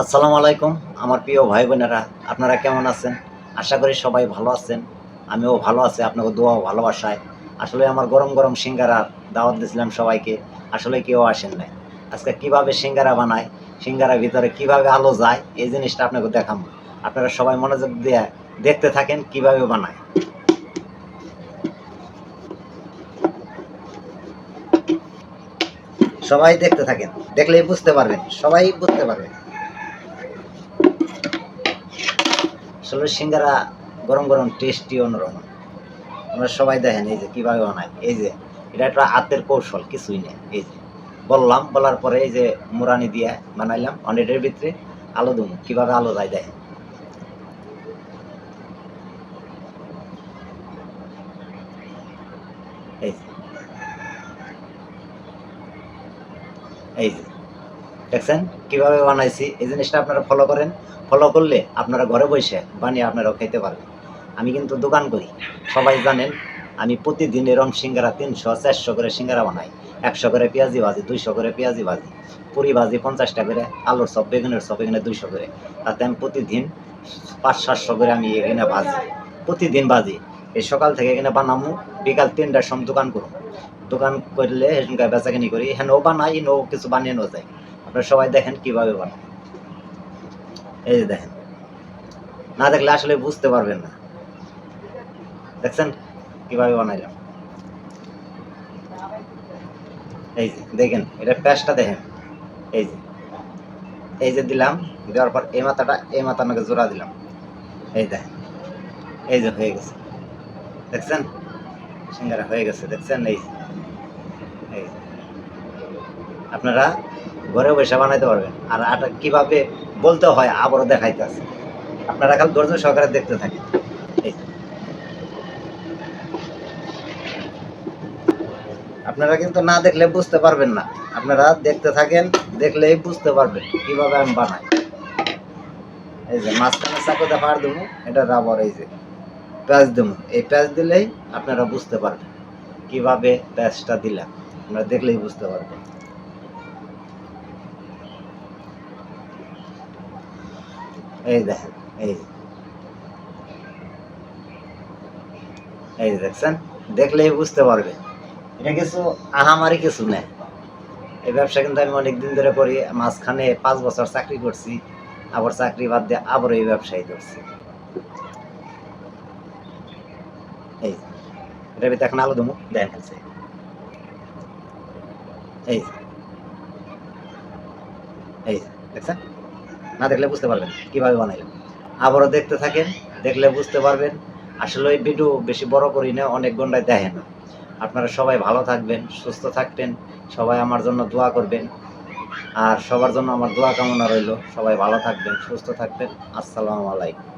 আসসালামু আলাইকুম, আমার প্রিয় ভাই বোনেরা আপনারা কেমন আছেন? আশা করি সবাই ভালো আছেন। আমিও ভালো আছি, আপনাকে দোয়া ভালোবাসায়। আসলে আমার গরম গরম সিঙ্গারা দাওয়াত দিয়েছিলাম সবাইকে, আসলে কেউ আসেন নাই। আজকে কীভাবে সিঙ্গারা বানায়, সিঙ্গারার ভিতরে কীভাবে আলো যায়, এই জিনিসটা আপনাকে দেখাবো। আপনারা সবাই মনোযোগ দিয়ে দেখতে থাকেন কীভাবে বানায়। সবাই দেখতে থাকেন, দেখলেই বুঝতে পারবেন, সবাই বুঝতে পারবেন। আসলে সিঙ্গারা গরম গরম টেস্টি অন্যরকম। আমরা সবাই দেখেন, এই যে কীভাবে বানায়, এই যে এটা একটা হাতের কৌশল, কিছুই নেই, এই যে। বললাম, বলার পরে এই যে মুরানি দিয়ে বানাইলাম, অনেটের ভিতরে আলো দুম, কীভাবে আলো যায় দেখেন। এই যে। এই যে। দেখছেন? কীভাবে বানাইছি? এই জিনিসটা আপনারা ফলো করেন। ফলো করলে আপনারা ঘরে বসে বানিয়ে আপনারাও খেতে পারবেন। আমি কিন্তু দোকান করি। সবাই জানেন, আমি প্রতিদিন এরম সিঙ্গারা তিনশো, চারশো করে সিঙ্গারা বানাই। একশো করে পেঁয়াজি ভাজি, দুইশো করে পেঁয়াজি ভাজি। পুরি ভাজি পঞ্চাশটা করে, আলুর চপ, বেগুনের চপ, এখানে দুইশো করে। তাতে আমি প্রতিদিন পাঁচ, সাতশো করে আমি এখানে ভাজি। প্রতিদিন ভাজি। এই সকাল থেকে এখানে বানামু, বিকাল তিনটার সময় দোকান করুন। দোকান করলে বেচাকেনি করি হ্যাঁ বানাই নো কিছু বানিয়ে নেওয়া যায়। আপনারা সবাই দেখেন কীভাবে বানায়। এই যে দেখেন। না দেখলে আসলে বুঝতে পারবেন না। দেখছেন কীভাবে বানাইলাম। এই যে দেখেন, এটা প্যাচটা দেখেন। এই যে। এই যে দিলাম, দেওয়ার পর এই মাথাটা, এই মাথা আমাকে জোড়া দিলাম। এই দেখেন, এই যে হয়ে গেছে। দেখছেন? সিঙ্গারা হয়ে গেছে, দেখছেন? এই এই। আপনারা ঘরে বসে বানাইতে পারবেন। আর আটা কীভাবে বলতে হয়, আবারও দেখাইতে আছে। আপনারা খালি ধৈর্য সহকারে দেখতে থাকেন। আপনারা কিন্তু না দেখলে বুঝতে পারবেন না। আপনারা দেখতে থাকেন, দেখলেই বুঝতে পারবেন কীভাবে আমি বানাই। এই যে মাঝখানে চাকুতে পার দেবো, এটা রাবার এই যে প্যাঁচ দেবো। এই প্যাঁচ দিলেই আপনারা বুঝতে পারবেন কীভাবে প্যাঁচটা দিলাম। আপনারা দেখলেই বুঝতে পারবেন। এই দেখেন, এই এই দেখছেন? দেখলেই বুঝতে পারবে। এটা কিছু আহামারি কিছু নেই এই ব্যবসা কিন্তু আমি অনেক দিন ধরে করি, মাঝখানে পাঁচ বছর চাকরি করছি, আবার চাকরি বাদ দিয়ে আবার এই ব্যবসায় করছি এই এখন আলো দেবো দেন এই এই দেখছেন? না দেখলে বুঝতে পারবেন কীভাবে বানাইলাম। আবারও দেখতে থাকেন, দেখলে বুঝতে পারবেন। আসলে ওই ভিডিও বেশি বড় করি না, অনেক ঘন্টায় দেখেন। আপনারা সবাই ভালো থাকবেন, সুস্থ থাকবেন, সবাই আমার জন্য দোয়া করবেন। আর সবার জন্য আমার দোয়া কামনা রইল। সবাই ভালো থাকবেন, সুস্থ থাকবেন। আসসালামু আলাইকুম।